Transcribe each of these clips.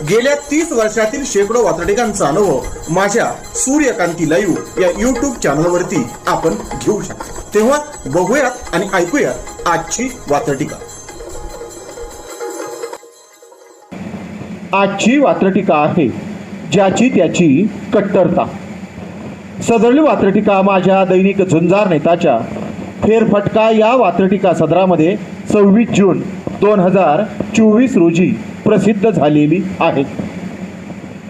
गेल्या तीस वर्षातील शेकडो वातडिकांचा अनुभव माझ्या सूर्यकांती लाईव्ह या युट्यूब चॅनलवरती आपण घेऊ शकतो. तेव्हा बघूयात आणि ऐकूयात आजची वातडिका आजची वात्रटिका आहे ज्याची त्याची कट्टरता. सदरली वात्रटिका माझ्या दैनिक झुंजार नेताच्या फेरफटका या वात्रटिका सदरामध्ये सव्वीस जून दोन हजार चोवीस रोजी प्रसिद्ध झालेली आहे.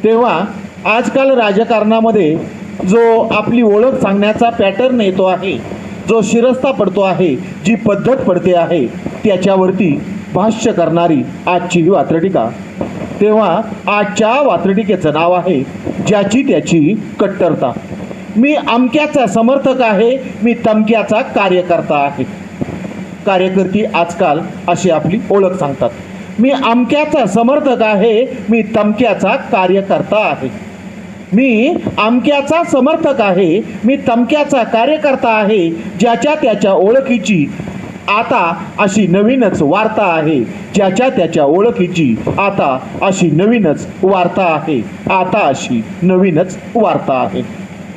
तेव्हा आजकाल राजकारणामध्ये जो आपली ओळख सांगण्याचा पॅटर्न येतो आहे जो शिरस्ता पडतो आहे जी पद्धत पडते आहे त्याच्यावरती भाष्य करणारी आजची ही वात्रटिका. तेव्हा आजच्या वात्रटिकेचं नाव आहे ज्याची त्याची कट्टरता. मी अमक्याचा समर्थक आहे मी तमक्याचा कार्यकर्ता आहे. कार्यकर्ती आजकाल अशी आपली ओळख सांगतात. मी अमक्याचा समर्थक आहे मी तमक्याचा कार्यकर्ता आहे. मी अमक्याचा समर्थक आहे मी तमक्याचा कार्यकर्ता आहे ज्याच्या त्याच्या ओळखीची आता अशी नवीनच वार्ता आहे. ज्याच्या त्याच्या ओळखीची आता अशी नवीनच वार्ता आहे. आता अशी नवीनच वार्ता आहे.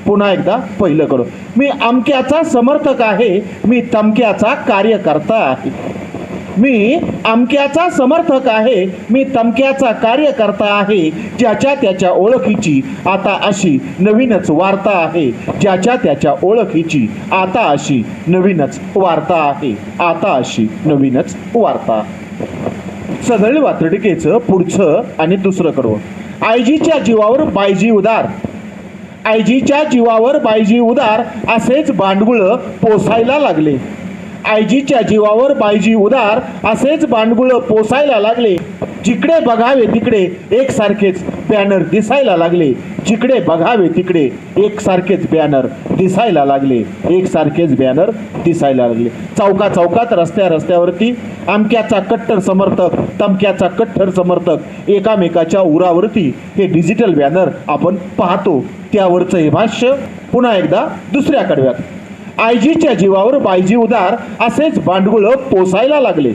पुन्हा एकदा पहिलं करू. मी अमक्याचा समर्थक आहे मी तमक्याचा कार्यकर्ता आहे. मी अमक्याचा समर्थक आहे. मी तमक्याचा कार्यकर्ता आहे. ज्याच्या त्याच्या ओळखीची आता अशी नवीनच वार्ता आहे. ज्याच्या त्याच्या ओळखीची आता अशी नवीनच वार्ता आहे. आता अशी नवीनच वार्ता. सदळी वात्रटिकेचं पुढचं आणि दुसरं करू आयजीच्या जीवावर बायजी उदार. आयजीच्या जीवावर बायजी उदार. असेच बांडगुळं पोसायला लागले. आयजीच्या जीवावर बायजी उदार असेच बांडगुळ पोसायला लागले. जिकडे बघावे तिकडे एकसारखेच बॅनर दिसायला लागले. जिकडे बघावे तिकडे एकसारखेच बॅनर दिसायला लागले. एकसारखेच बॅनर दिसायला लागले. चौका चौकात रस्त्या रस्त्यावरती अमक्याचा कट्टर समर्थक तमक्याचा कट्टर समर्थक एकामेकाच्या उरावरती हे डिजिटल बॅनर आपण पाहतो. त्यावरचं हे भाष्य पुन्हा एकदा दुसऱ्या कडव्यात. आयजीच्या जीवावर बायजी उदार असेच बांडगुळ पोसायला लागले.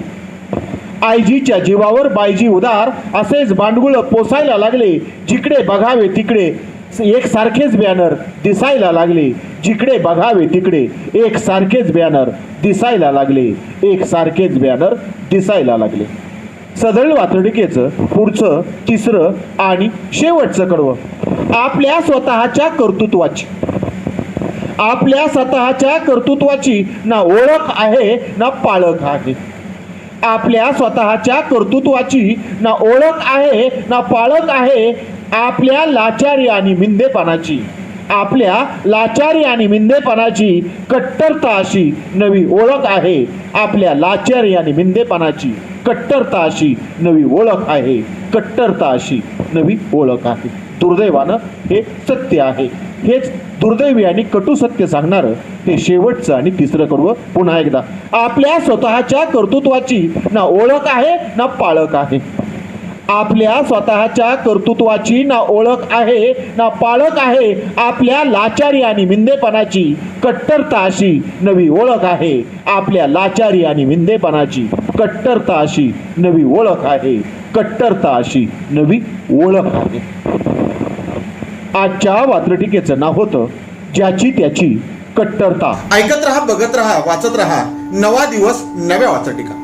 आयजीच्या जीवावर बायजी उदार असेच बांडगुळ पोसायला लागले जिकडे बघावे तिकडे एक सारखेच बॅनर दिसायला लागले. जिकडे बघावे तिकडे एक सारखेच बॅनर दिसायला लागले. एक सारखेच बॅनर दिसायला लागले. सदळ वातडिकेचं पुढचं तिसरं आणि शेवटचं कडवं. आपल्या स्वतःच्या कर्तृत्वाची. आपल्या स्वतःच्या कर्तृत्वाची ना ओळख आहे ना पाळख आहे. आपल्या स्वतःच्या कर्तृत्वाची ना ओळख आहे ना पाळख आहे आपल्या लाचारी आणि मिंदेपणाची. आपल्या लाचारी आणि मिंदेपणाची कट्टरता अशी नवी ओळख आहे. आपल्या लाचारी आणि मिंदेपणाची कट्टरता अशी नवी ओळख आहे. कट्टरता अशी नवी ओळख आहे. दुर्दैवानं हे सत्य आहे. हेच दुर्दैवी आणि कटू सत्य सांगणारं ते शेवटचं आणि तिसरं कडवं पुन्हा एकदा. आपल्या स्वतःच्या कर्तृत्वाची ना ओळख आहे ना पाळक आहे. आपल्या स्वतःच्या कर्तृत्वाची ना ओळख आहे ना पाळख आहे आपल्या लाचारी आणि मिंदेपणाची कट्टरता अशी नवी ओळख आहे. आपल्या लाचारी आणि मिंदेपणाची कट्टरता अशी नवी ओळख आहे. कट्टरता अशी नवी ओळख आहे. आजच्या वात्रटिकेचं नाव होतं ज्याची त्याची कट्टरता. ऐकत रहा बघत रहा वाचत रहा. नवा दिवस नव्या वाचटिका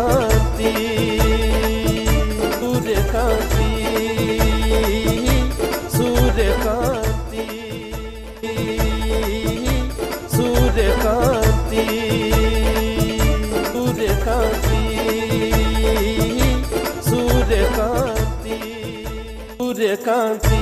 কাঁচি